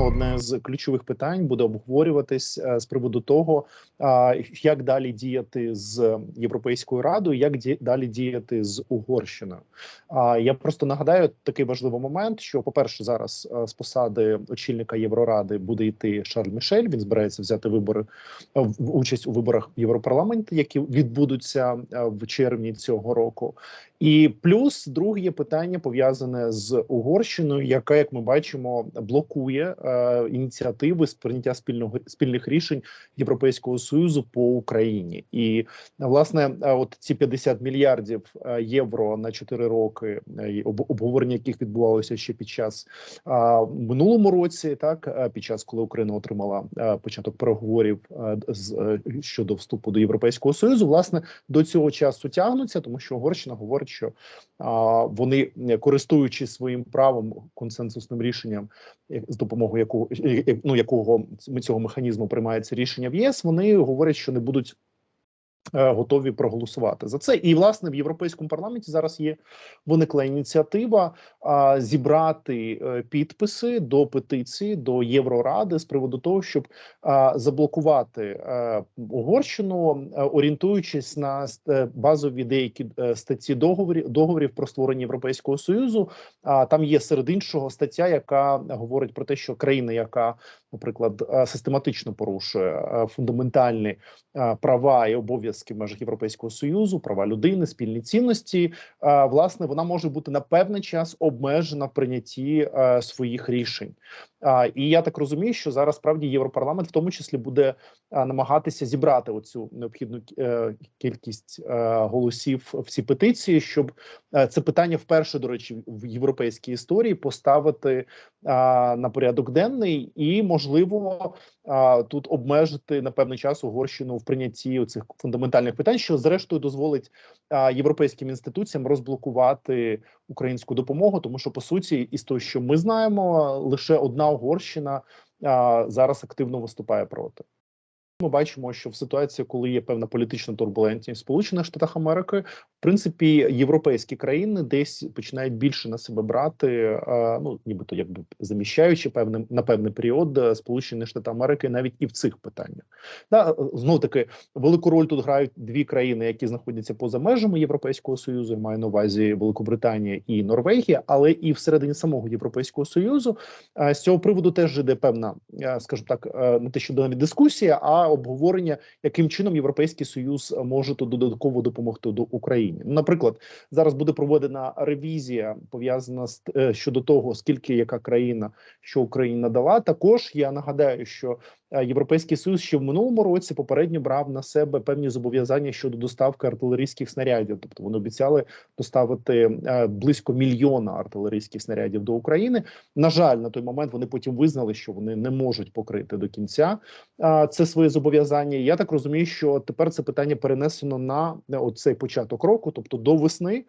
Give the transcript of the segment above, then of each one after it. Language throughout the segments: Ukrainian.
точно одне з ключових питань буде обговорюватись е, з приводу того, як далі діяти з Європейською радою, як далі діяти з Угорщиною. Я просто нагадаю такий важливий момент: що, по перше, зараз е, з посади очільника Євроради буде йти Шарль Мішель. Він збирається взяти вибори е, в участь у виборах в Європарламенті, які відбудуться в червні цього року. І плюс друге питання пов'язане з Угорщиною, яка, як ми бачимо, блокує е, ініціативи з прийняття спільного спільних рішень Європейського союзу по Україні. І власне, е, от ці 50 мільярдів е, євро на 4 роки, обговорення яких відбувалося ще під час е, минулому році, так під час коли Україна отримала початок переговорів з щодо вступу до Європейського союзу, власне до цього часу тягнуться, тому що Угорщина говорить, що а, вони, користуючись своїм правом консенсусним рішенням, з допомогою е, е, ну якого цього механізму приймається рішення в ЄС, вони говорять, що не будуть. Е, Готові проголосувати за це, і власне в європейському парламенті зараз є виникла ініціатива а, зібрати е, підписи до петиції до Євроради з приводу того, щоб а, заблокувати е, Угорщину, орієнтуючись на базові деякі статті договорів договорів про створення Європейського союзу. А там є серед іншого стаття, яка говорить про те, що країна, яка, наприклад, систематично порушує фундаментальні права і обов'язки в межах Європейського союзу, права людини, спільні цінності, е, власне, вона може бути на певний час обмежена в прийнятті е, своїх рішень. І я так розумію, що зараз справді європарламент в тому числі буде намагатися зібрати оцю необхідну е, кількість е, голосів в цій петиції, щоб е, це питання вперше, до речі, в європейській історії поставити на порядок денний і можливо тут обмежити на певний час Угорщину в прийнятті цих фундаментальних питань, що зрештою дозволить європейським інституціям розблокувати українську допомогу, тому що по суті, із того, що ми знаємо, лише одна Угорщина зараз активно виступає проти. Ми бачимо, що в ситуації, коли є певна політична турбулентність в Сполучених Штатах Америки, в принципі, європейські країни десь починають більше на себе брати, е, ну нібито якби заміщаючи певним на певний період е, Сполучені Штати Америки навіть і в цих питаннях. Да, знов таки велику роль тут грають дві країни, які знаходяться поза межами Європейського союзу. Я маю на увазі Великобританія і Норвегія, але і всередині самого Європейського союзу Е, з цього приводу теж іде певна, е, скажімо так, е, не те, що навіть дискусія, а обговорення, яким чином Європейський Союз може тут додатково допомогти до Україні. Ну, наприклад, зараз буде проведена ревізія пов'язана з е, щодо того, скільки яка країна що Україна дала. Також я нагадаю, що е, Європейський Союз ще в минулому році попередньо брав на себе певні зобов'язання щодо доставки артилерійських снарядів. Тобто вони обіцяли доставити е, близько мільйона артилерійських снарядів до України. На жаль, на той момент вони потім визнали, що вони не можуть покрити до кінця це своє зобов'язання. Я так розумію, що тепер це питання перенесено на е, оцей початок року, тобто до весни.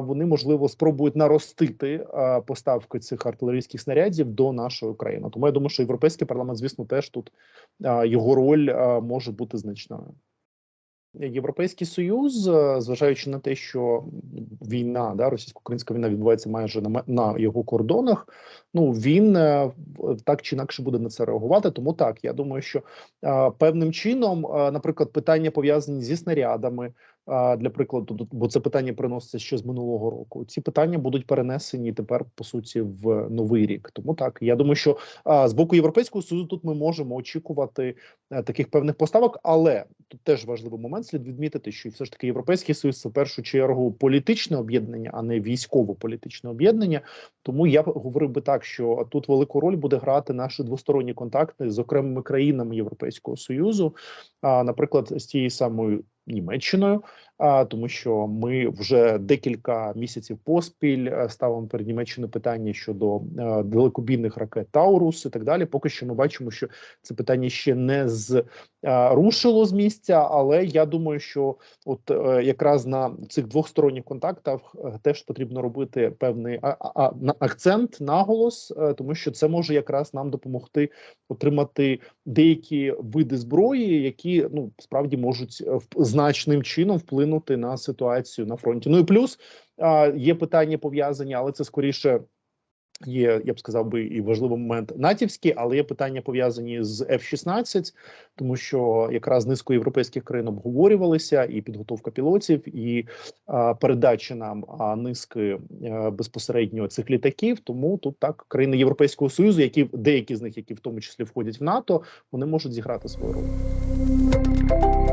Вони можливо спробують наростити поставки цих артилерійських снарядів до нашої країни. Тому я думаю, що європейський парламент, звісно, теж тут його роль може бути значною. Європейський союз, зважаючи на те, що війна, да, російсько-українська війна відбувається майже на на його кордонах. Ну він так чи інакше буде на це реагувати. Тому так я думаю, що певним чином, наприклад, питання пов'язані зі снарядами. Для прикладу, бо це питання приноситься ще з минулого року. Ці питання будуть перенесені тепер по суті в новий рік. Тому так я думаю, що з боку європейського союзу тут ми можемо очікувати е, таких певних поставок, але тут теж важливий момент слід відмітити, що все ж таки європейський союз це в першу чергу політичне об'єднання, а не військово-політичне об'єднання. Тому я говорив би так, що тут велику роль буде грати наші двосторонні контакти з окремими країнами Європейського союзу, а, наприклад, з тією самою Німеччиною, а тому, що ми вже декілька місяців поспіль е, ставимо перед Німеччиною питання щодо е, далекобійних ракет Таурус і так далі. Поки що ми бачимо, що це питання ще не з е, з місця, але я думаю, що от якраз на цих двохсторонніх контактах теж потрібно робити певний акцент, наголос, тому що це може якраз нам допомогти отримати деякі види зброї, які ну справді можуть вп- значним чином вплинути на ситуацію на фронті. Ну і плюс є питання пов'язані, але це скоріше. Є, я б сказав би, і важливий момент натівський, але є питання пов'язані з F-16, тому що якраз низку європейських країн обговорювалися і підготовка пілотів, і а, передача нам а, низки а, безпосередньо цих літаків. Тому тут так країни Європейського союзу, які деякі з них, які в тому числі входять в НАТО, вони можуть зіграти свою роль.